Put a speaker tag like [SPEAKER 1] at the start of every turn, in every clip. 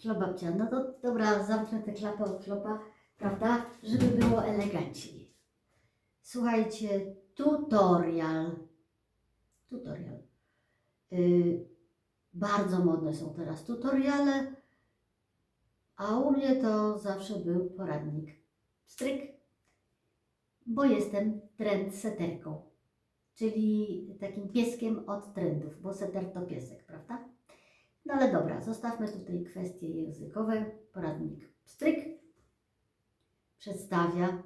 [SPEAKER 1] Klobabcia, no to dobra, zamknę tę klapę od klopa, prawda, żeby było elegancniej. Słuchajcie, tutorial. Tutorial. Y, bardzo modne są teraz tutoriale, a u mnie to zawsze był poradnik. Stryk, bo jestem trendseterką, czyli takim pieskiem od trendów, bo seter to piesek, prawda? No ale dobra, zostawmy tutaj kwestie językowe. Poradnik Stryk przedstawia,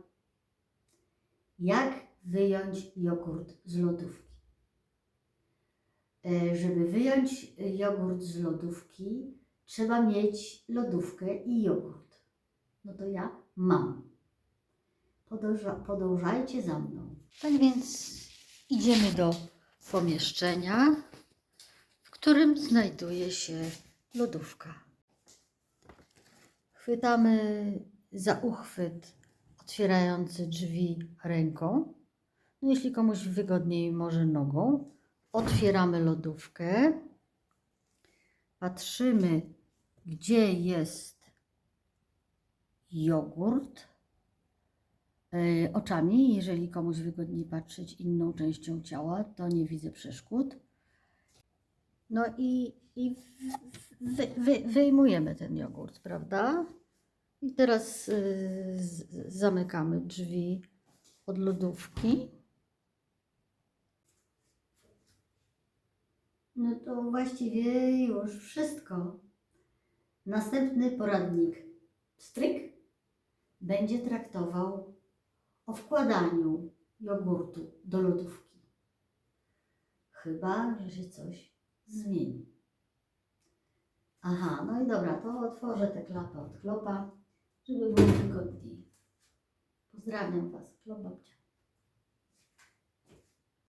[SPEAKER 1] jak wyjąć jogurt z lodówki. E, Żeby wyjąć jogurt z lodówki, trzeba mieć lodówkę i jogurt. No to ja mam. Podąża, podążajcie za mną. Tak więc idziemy do pomieszczenia, którym znajduje się lodówka. Chwytamy za uchwyt otwierający drzwi ręką. No jeśli komuś wygodniej, może nogą. Otwieramy lodówkę. Patrzymy, gdzie jest jogurt. E, oczami, jeżeli komuś wygodniej patrzeć inną częścią ciała, to nie widzę przeszkód. No i, i wy, wy, wyjmujemy ten jogurt, prawda? I teraz y, z, zamykamy drzwi od lodówki. No to właściwie już wszystko. Następny poradnik stryk będzie traktował o wkładaniu jogurtu do lodówki. Chyba, że się coś zmieni. Aha, no i dobra, to otworzę tę klapę od klopa, żeby było wygodniej. Pozdrawiam Was, klop babcia.